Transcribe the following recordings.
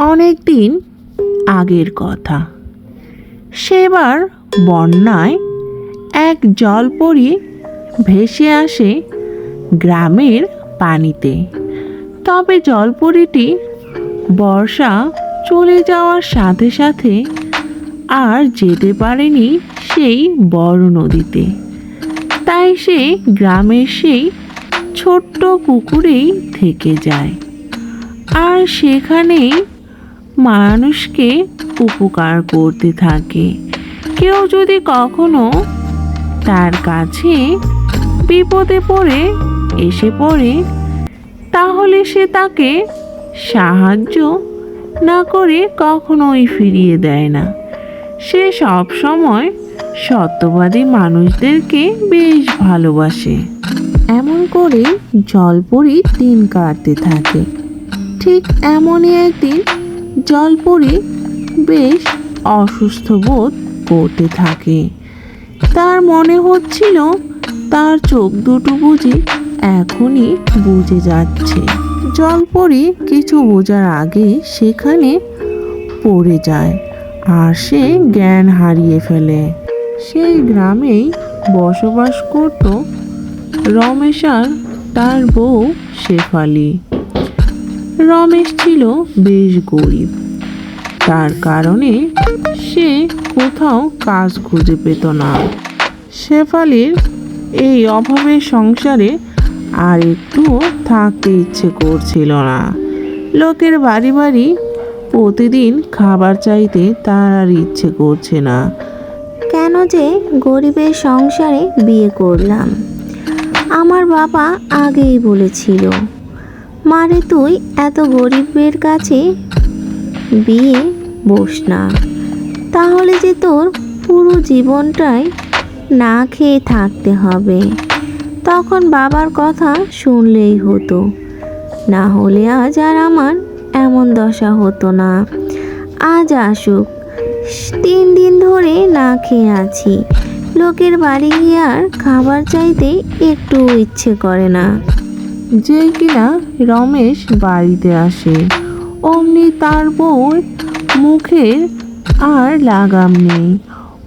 অনেক দিন আগের কথা। সেবার বন্যায় এক জলপরি ভেসে আসে গ্রামের পানিতে। তবে জলপরিটি বর্ষা চলে যাওয়ার সাথে সাথে আর যেতে পারেনি সেই বড় নদীতে। তাই সে গ্রামের সেই ছোট্ট পুকুরেই থেকে যায়। আর সেখানেই মানুষকে উপকার করতে থাকে। কেউ যদি কখনো তার কাছে বিপদে পড়ে, এসে পড়ে, তাহলে সে তাকে সাহায্য না করে কখনোই ফিরিয়ে দেয় না। সে সব সময় সত্যবাদী মানুষদেরকে বেশ ভালোবাসে। এমন করে জলপরি দিন কাটতে থাকে। ঠিক এমনই একদিন জলপরি বেশ অসুস্থ বোধ করতে থাকে। তার মনে হচ্ছিল তার চোখ দুটো বুঝি এখনই বুঝে যাচ্ছে। জলপরি কিছু বোঝার আগে সেখানে পড়ে যায় আর সে জ্ঞান হারিয়ে ফেলে। সেই গ্রামেই বসবাস করত রমেশ আর তার বউ শেফালি। রমেশ ছিল বেশ গরিব। তার কারণে সে কোথাও কাজ খুঁজে পেত না। শেফালির এই অভাবের সংসারে আর একটুও থাকতে ইচ্ছে করছিল না। লোকের বাড়ি বাড়ি প্রতিদিন খাবার চাইতে তার আর ইচ্ছে করছে না। কেন যে গরিবের সংসারে বিয়ে করলাম। আমার বাবা আগেই বলেছিল মারে তুই এত গরিবের কাছে? বিয়ে বস না। তাহলে যে তোর পুরো জীবনটাই না খেয়ে থাকতে হবে। তখন বাবার কথা শুনলেই হতো। না হলে আজ আর আমার এমন দশা হতো না। আজ আসুক। তিন দিন ধরে না খেয়ে আছি। লোকের বাড়ি গিয়ে আর খাবার চাইতে একটু ইচ্ছে করে না। যে কিনা রমেশ বাড়িতে আসে। অমনি তার বউর মুখের আর লাগাম নেই।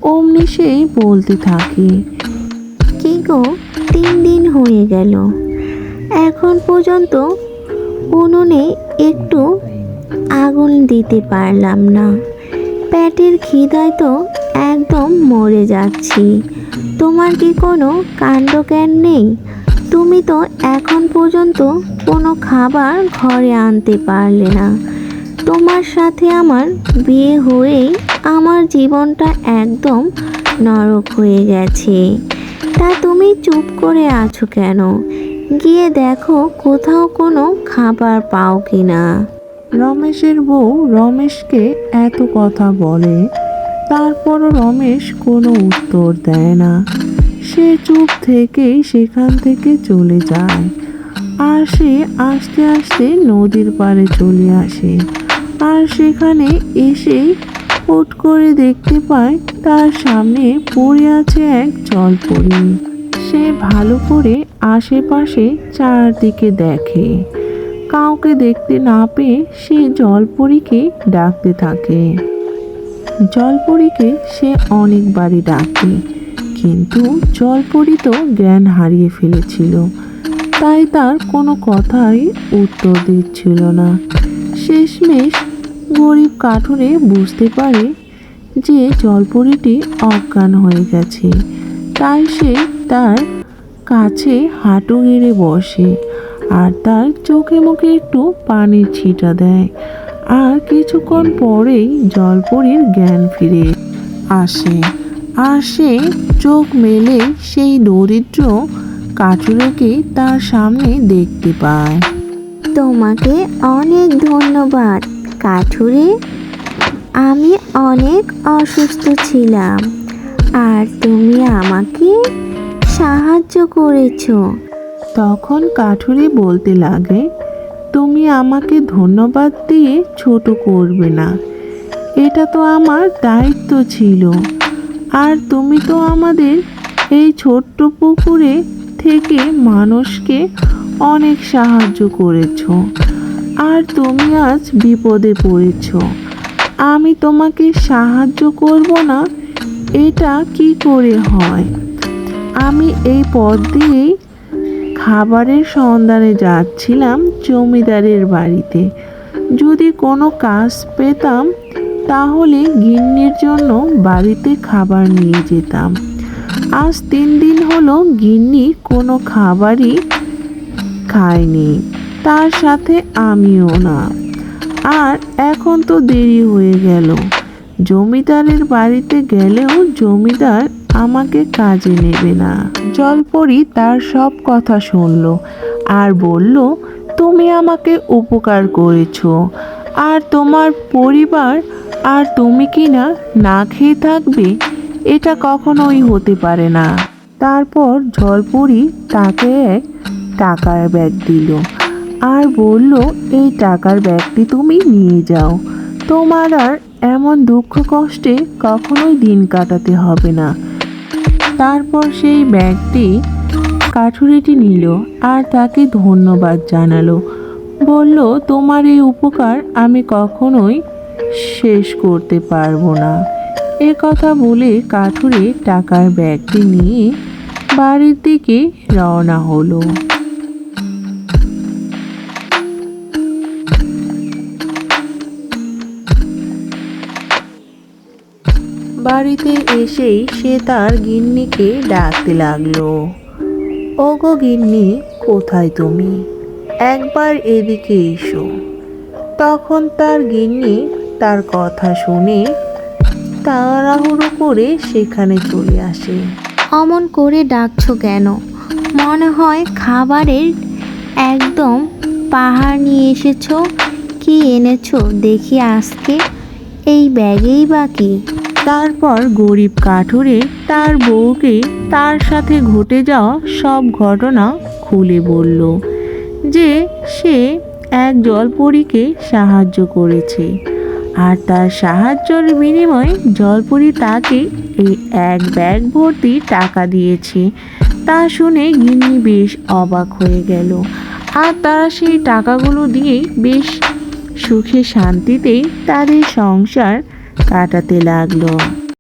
অমনি সেই বলতে থাকে, কি গো, তিন দিন হয়ে গেল। এখন পর্যন্ত উনুনে একটু আগুন দিতে পারলাম না। পেটের খিদায় তো একদম মরে যাচ্ছি। তোমার কি কোনো কাণ্ড জ্ঞান নেই? তুমি তো এখন পর্যন্ত কোনো খাবার ঘরে আনতে পারলে না। তোমার সাথে আমার বিয়ে হয়েই আমার জীবনটা একদম নরক হয়ে গেছে। তা তুমি চুপ করে আছো কেন? গিয়ে দেখো কোথাও কোনো খাবার পাও কি না রমেশের বউ রমেশকে এত কথা বলে, তারপরও রমেশ কোনো উত্তর দেয় না। সে চুপ থেকেই সেখান থেকে চলে যায় আর সে আস্তে আস্তে নদীর পাড়ে চলে আসে। আর সেখানে এসে হুট করে দেখতে পায় তার সামনে পড়ে আছে এক জলপরি। সে ভালো করে আশেপাশে চারদিকে দেখে। কাউকে দেখতে না পেয়ে সে জলপরীকে ডাকতে থাকে। জলপরীকে সে অনেকবারই ডাকে। কিন্তু জলপরি তো জ্ঞান হারিয়ে ফেলেছিল। তাই তার কোনো কথাই উত্তর দিচ্ছিল না। শেষমেশ গরিব কাঠুরে বুঝতে পারে যে জলপরিটি অজ্ঞান হয়ে গেছে। তাই সে তার কাছে হাঁটু গেড়ে বসে আর তার চোখে মুখে একটু পানির ছিটা দেয়। আর কিছুক্ষণ পরেই জলপরির জ্ঞান ফিরে আসে। আর সে চোখ মেলে সেই দরিদ্র কাঠুরেকে তার সামনে দেখতে পায়। তোমাকে অনেক ধন্যবাদ কাঠুরে। আমি অনেক অসুস্থ ছিলাম আর তুমি আমাকে সাহায্য করেছ। তখন কাঠুরে বলতে লাগে তুমি আমাকে ধন্যবাদ দিয়ে ছোট করবে না। এটা তো আমার দায়িত্ব ছিল। আর তুমি তো আমাদের এই ছোট্ট পুকুরে থেকে মানুষকে অনেক সাহায্য করেছ। আর তুমি আজ বিপদে পড়েছ। আমি তোমাকে সাহায্য করব না, এটা কি করে হয়? আমি এই পথ দিয়েই খাবারের সন্ধানে যাচ্ছিলাম জমিদারের বাড়িতে। যদি কোনো কাজ পেতাম তাহলে গিন্নির জন্য বাড়িতে খাবার নিয়ে যেতাম। আজ তিন দিন হলো গিন্নি কোনো খাবারই খায়নি, তার সাথে আমিও না। আর এখন তো দেরি হয়ে গেল। জমিদারের বাড়িতে গেলেও জমিদার আমাকে কাজে নেবে না। জলপরি তার সব কথা শুনল আর বলল, তুমি আমাকে উপকার করেছ। আর তোমার পরিবার আর তুমি কি না না খেয়ে থাকবে? এটা কখনোই হতে পারে না। তারপর জলপরি তাকে এক টাকার ব্যাগ দিল আর বলল, এই টাকার ব্যাগটি তুমি নিয়ে যাও। তোমার আর এমন দুঃখ কষ্টে কখনোই দিন কাটাতে হবে না। তারপর সেই ব্যাগটি কাঠুরিটি নিল আর তাকে ধন্যবাদ জানালো। বলল, তোমার এই উপকার আমি কখনোই শেষ করতে পারব না। এ কথা বলে কাঠুরে টাকার ব্যাগটি নিয়ে বাড়ির দিকে রওনা হলো। বাড়িতে এসেই সে তার গিন্নিকে ডাকতে লাগল। ওগো গিন্নি, কোথায় তুমি? একবার এদিকে এসো। তখন তার গিন্নি তার কথা শুনে তাড়াহুড়ো করে সেখানে চলে আসে। অমন করে ডাকছো কেন? মনে হয় খাবারের একদম পাহাড় নিয়ে এসেছ। কি এনেছো দেখি আজকে? এই ব্যাগেই বাকি তারপর গরিব কাঠুরে তার বউকে তার সাথে ঘটে যাওয়া সব ঘটনা খুলে বলল যে সে এক জলপরীকে সাহায্য করেছে। আর তার সাহায্যের বিনিময়ে জলপুরি তাকে এই এক ব্যাগ ভর্তি টাকা দিয়েছে। তা শুনে গিন্নি বেশ অবাক হয়ে গেল। আর তারা সেই টাকাগুলো দিয়েই বেশ সুখে শান্তিতে তাদের সংসার কাটাতে লাগল।